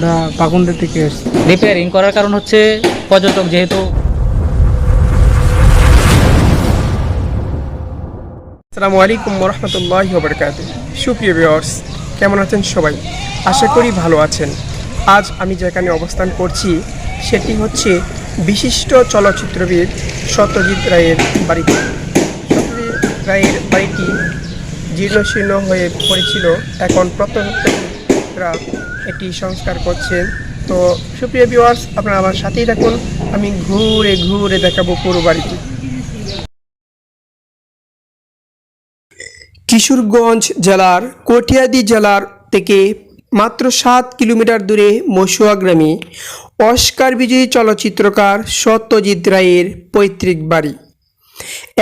আমরা পাকুন্ডা থেকে এসেছি রিপেয়ারিং করার কারণ হচ্ছে পর্যটক যেহেতু আসসালামু আলাইকুম রহমতুল্লাহ বরকাত সুপ্রিয় ভিউয়ার্স কেমন আছেন সবাই? আশা করি ভালো আছেন। আজ আমি যেখানে অবস্থান করছি সেটি হচ্ছে বিশিষ্ট চলচ্চিত্রবিদ সত্যজিৎ রায়ের বাড়িতে সত্যজিৎ রায়ের বাড়িটি জীর্ণশীর্ণ হয়ে পড়েছিল এখন প্রত্যেকরা এটি সংস্কার করছেন। তো সুপ্রিয় ভিউয়ার্স আপনারা আমার সাথেই থাকুন। আমি ঘুরে ঘুরে দেখাবো পুরো বাড়িটি। কিশোরগঞ্জ জেলার কটিয়াদি জেলার থেকে মাত্র সাত কিলোমিটার দূরে মশুয়া গ্রামে অস্কার বিজয়ী চলচ্চিত্রকার সত্যজিৎ রায়ের পৈতৃক বাড়ি।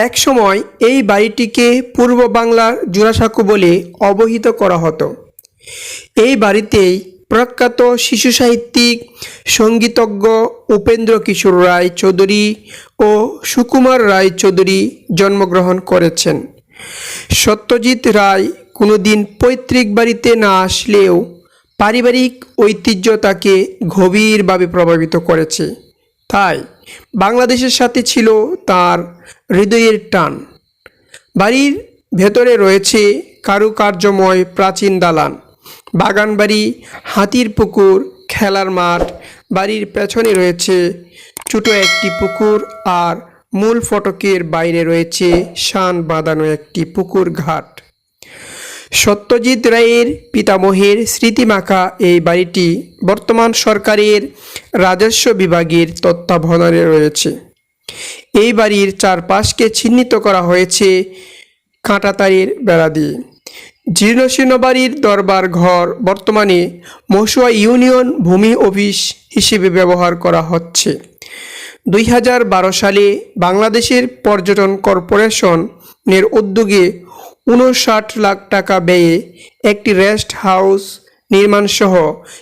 একসময় এই বাড়িটিকে পূর্ব বাংলার জোড়াসাঁকো বলে অবহিত করা হতো। এই বাড়িতেই প্রখ্যাত শিশু সাহিত্যিক, সঙ্গীতজ্ঞ উপেন্দ্র কিশোর রায় চৌধুরী ও সুকুমার রায় চৌধুরী জন্মগ্রহণ করেছেন। সত্যজিৎ রায় কোনোদিন পৈতৃক বাড়িতে না আসলেও পারিবারিক ঐতিহ্য তাকে গভীরভাবে প্রভাবিত করেছে। তাই বাংলাদেশের সাথে ছিল তার হৃদয়ের টান। বাড়ির ভেতরে রয়েছে কারুকার্যময় প্রাচীন দালান। বাগানবাড়ি, হাতির পুকুর, খেলার মাঠ, বাড়ির পেছনে রয়েছে ছোটো একটি পুকুর আর মূল ফটকের বাইরে রয়েছে শান বাঁধানো একটি পুকুর ঘাট। সত্যজিৎ রায়ের পিতামহের স্মৃতিমাখা এই বাড়িটি বর্তমান সরকারের রাজস্ব বিভাগের তত্ত্বাবধানে রয়েছে। এই বাড়ির চারপাশকে চিহ্নিত করা হয়েছে কাঁটাতারের বেড়া দিয়ে। জীর্ণশীর্ণ বাড়ির দরবার ঘর বর্তমানে মশুয়া ইউনিয়ন ভূমি অফিস হিসেবে ব্যবহার করা হচ্ছে। দুই হাজার বারো সালে বাংলাদেশের পর্যটন কর্পোরেশনের উদ্যোগে উনষাট লাখ টাকা ব্যয়ে একটি রেস্ট হাউস নির্মাণসহ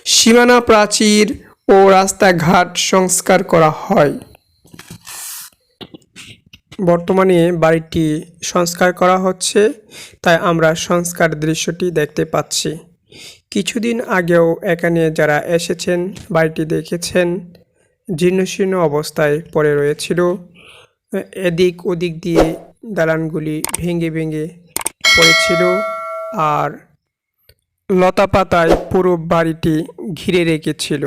সীমানা প্রাচীর ও রাস্তাঘাট সংস্কার করা হয়। বর্তমানে বাড়িটি সংস্কার করা হচ্ছে, তাই আমরা সংস্কার দৃশ্যটি দেখতে পাচ্ছি। কিছুদিন আগেও এখানে যারা এসেছেন, বাড়িটি দেখেছেন, জীর্ণশীর্ণ অবস্থায় পড়ে রয়েছিল। এদিক ওদিক দিয়ে দালানগুলি ভেঙে ভেঙে পড়েছিল আর লতা পাতায় পুরো বাড়িটি ঘিরে রেখেছিল।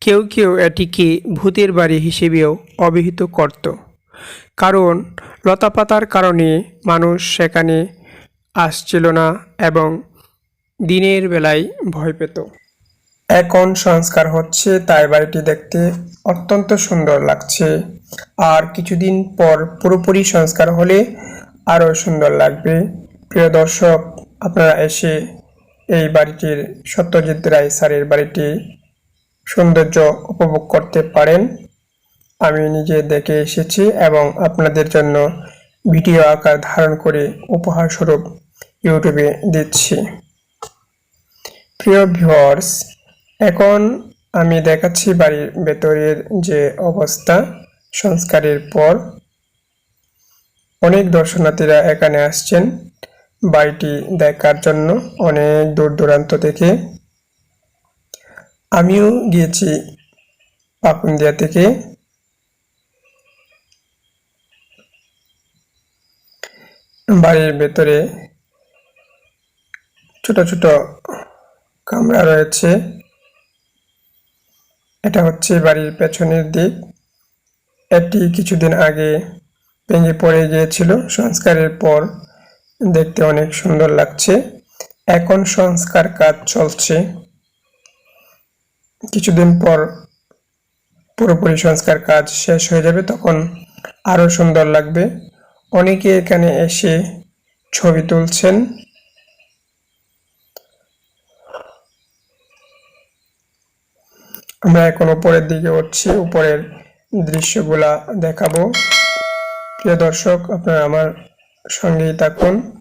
কেউ কেউ এটিকে ভূতের বাড়ি হিসেবেও অভিহিত করত। কারণ লতাপাতার কারণে মানুষ সেখানে আসছিল না এবং দিনের বেলায় ভয় পেত। এখন সংস্কার হচ্ছে, তাই বাড়িটি দেখতে অত্যন্ত সুন্দর লাগছে। আর কিছুদিন পর পুরোপুরি সংস্কার হলে আরও সুন্দর লাগবে। প্রিয় দর্শক, আপনারা এসে এই বাড়িটির সত্যজিৎ রায় স্যারের বাড়িটি সৌন্দর্য উপভোগ করতে পারেন। আমি নিজে দেখে এসেছি এবং আপনাদের জন্য ভিডিও আকার ধারণ করে উপহার স্বরূপ ইউটিউবে দিচ্ছি। প্রিয় ভিউয়ার্স, এখন আমি দেখাচ্ছি বাড়ির ভেতরের যে অবস্থা, সংস্কারের পর। অনেক দর্শনার্থীরা এখানে আসছেন। বাড়িটি দেখার জন্য অনেক দূর দূরান্ত থেকে। আমিও গিয়েছি পাকুন্দিয়া থেকে। বাড়ির ভেতরে ছোট ছোট কামরা রয়েছে। এটা হচ্ছে বাড়ির পেছনের দিক। এটি কিছুদিন আগে ভেঙে পড়ে গিয়েছিল। সংস্কারের পর দেখতে অনেক সুন্দর লাগছে। এখন সংস্কার কাজ চলছে। কিছুদিন পর পুরোপুরি সংস্কার কাজ শেষ হয়ে যাবে। তখন আরও সুন্দর লাগবে। অনেকে এখানে এসে ছবি তুলছেন। আমরা এখন উপরের দিকে উঠছি, উপরের দৃশ্যগুলা দেখাবো। প্রিয় দর্শক, আপনারা আমার সঙ্গেই থাকুন।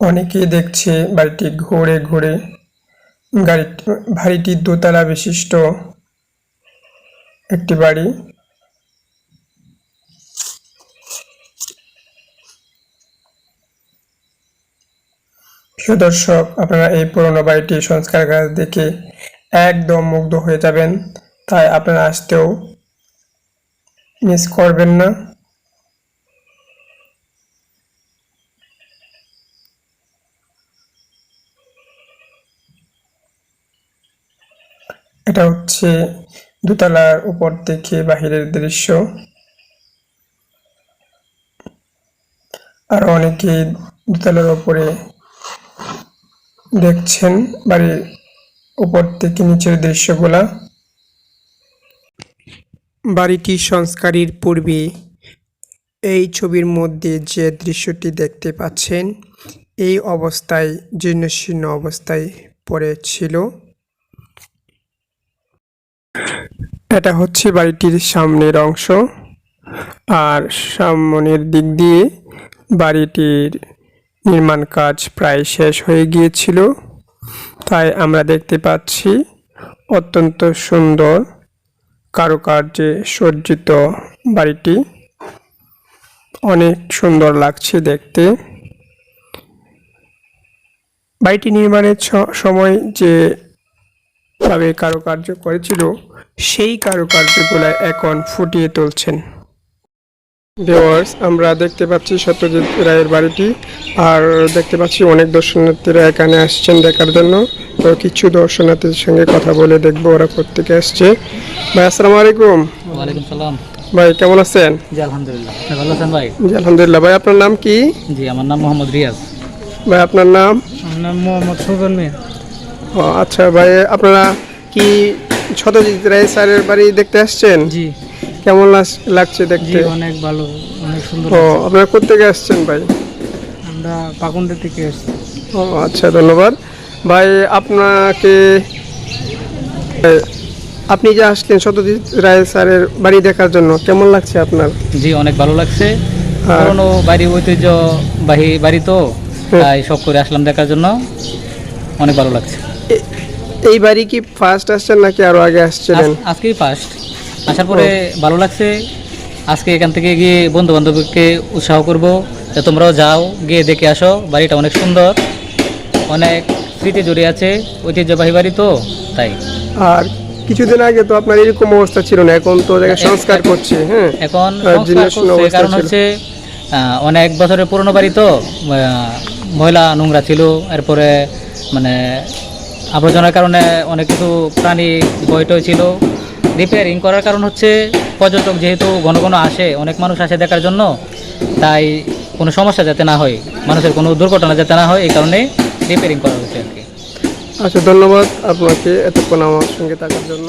অনেকেই দেখছে বাড়িটি ঘুরে ঘুরে। গাড়িটি বাড়িটি দোতলা বিশিষ্ট একটি বাড়ি। প্রিয় দর্শক, আপনারা এই পুরনো বাড়িটি সংস্কার কাজ দেখে একদম মুগ্ধ হয়ে যাবেন। তাই আপনারা আসতেও মিস করবেন না। এটা হচ্ছে দোতলার উপর থেকে বাহিরের দৃশ্য। আর অনেকে দোতলার উপরে দেখছেন, বাড়ির উপর থেকে নিচের দৃশ্যগুলা। বাড়িটি সংস্কারের পূর্বে এই ছবির মধ্যে যে দৃশ্যটি দেখতে পাচ্ছেন, এই অবস্থায়, জীর্ণশীর্ণ অবস্থায় পড়েছিল। এটা হচ্ছে বাড়িটির সামনের অংশ। আর সামনের দিক দিয়ে বাড়িটির নির্মাণ কাজ প্রায় শেষ হয়ে গিয়েছিল। তাই আমরা দেখতে পাচ্ছি অত্যন্ত সুন্দর কারুকার্যে সজ্জিত বাড়িটি। অনেক সুন্দর লাগছে দেখতে। বাড়িটি নির্মাণের সময় যে ভাবে কারুকার্য করেছিল সেই কারুকার্যগুলো এখন ফুটিয়ে তুলছেন। ভিউয়ার্স আমরা দেখতে পাচ্ছি সত্যজিৎ রায়ের বাড়িটি আর দেখতে পাচ্ছি অনেক দর্শনার্থীরা এখানে আসছেন দেখার জন্য। তো কিছু দর্শনার্থীর সঙ্গে কথা বলে দেখব ওরা প্রত্যেকে আসছে। ভাই আসসালামু আলাইকুম। ওয়ালাইকুম সালাম। ভাই কেমন আছেন? জি আলহামদুলিল্লাহ। ভালো আছেন ভাই? জি আলহামদুলিল্লাহ। ভাই আপনার নাম কি? জি আমার নাম মোহাম্মদ রিয়াজ। ভাই আপনার নাম? আমার নাম মোহাম্মদ সুজন মিয়া। আচ্ছা ভাই আপনারা কি সত্যজিৎ রায় স্যারের বাড়ি দেখতে আসছেন? জি। কেমন লাগ- লাগছে দেখতে? অনেক ভালো অনেক সুন্দর ও আপনারা কোথেকে আসছেন ভাই? আমরা পাকুন্ডা থেকে এসেছি ও আচ্ছা ধন্যবাদ। ভাই আপনাকে আপনি যে আসলেন সত্যজিৎ রায় স্যারের বাড়ি দেখার জন্য কেমন লাগছে আপনার? জি অনেক ভালো লাগছে। পুরনো বাড়ি ঐতিহ্য বাহি বাড়ি তো তাই সব করে আসলাম দেখার জন্য। অনেক ভালো লাগছে। এই বাড়ি কি ফার্স্ট আসছেন নাকি আরও আগে আসছিলেন? আজ- আজকেই ফার্স্ট আসার পরে ভালো লাগছে। আজকে এখান থেকে গিয়ে বন্ধু বান্ধবকে উৎসাহ করব যে তোমরাও যাও গিয়ে দেখে আসো। বাড়িটা অনেক সুন্দর। অনেক স্মৃতি জড়িয়ে আছে। ঐতিহ্যবাহী বাড়ি তো তাই। আর কিছুদিন আগে তো আপনার এরকম অবস্থা ছিল না এখন তো সংস্কার করছে হ্যাঁ। এখন কারণ হচ্ছে আহ, অনেক বছরের পুরনো বাড়ি তো ময়লা নোংরা ছিল এরপরে মানে আবর্জনার কারণে অনেক কিছু প্রাণী বইটই ছিল রিপেয়ারিং করার কারণ হচ্ছে পর্যটক যেহেতু ঘন ঘন আসে, অনেক মানুষ আসে দেখার জন্য, তাই কোনো সমস্যা যাতে না হয়, মানুষের কোনো দুর্ঘটনা যাতে না হয়, এই কারণে রিপেয়ারিং করা হচ্ছে আর কি। আচ্ছা ধন্যবাদ আপনাকে এতক্ষণ আমার সঙ্গে থাকার জন্য।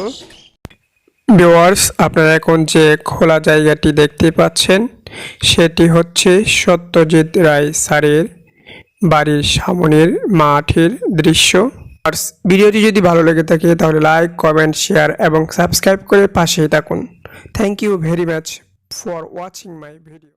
ভিউয়ার্স, আপনারা এখন যে খোলা জায়গাটি দেখতে পাচ্ছেন, সেটি হচ্ছে সত্যজিৎ রায় স্যারের বাড়ির সামনের মাঠের দৃশ্য। ভিডিওটি যদি ভালো লেগে থাকে, তাহলে লাইক কমেন্ট শেয়ার এবং সাবস্ক্রাইব করে পাশেই থাকুন। Thank you very much for watching my video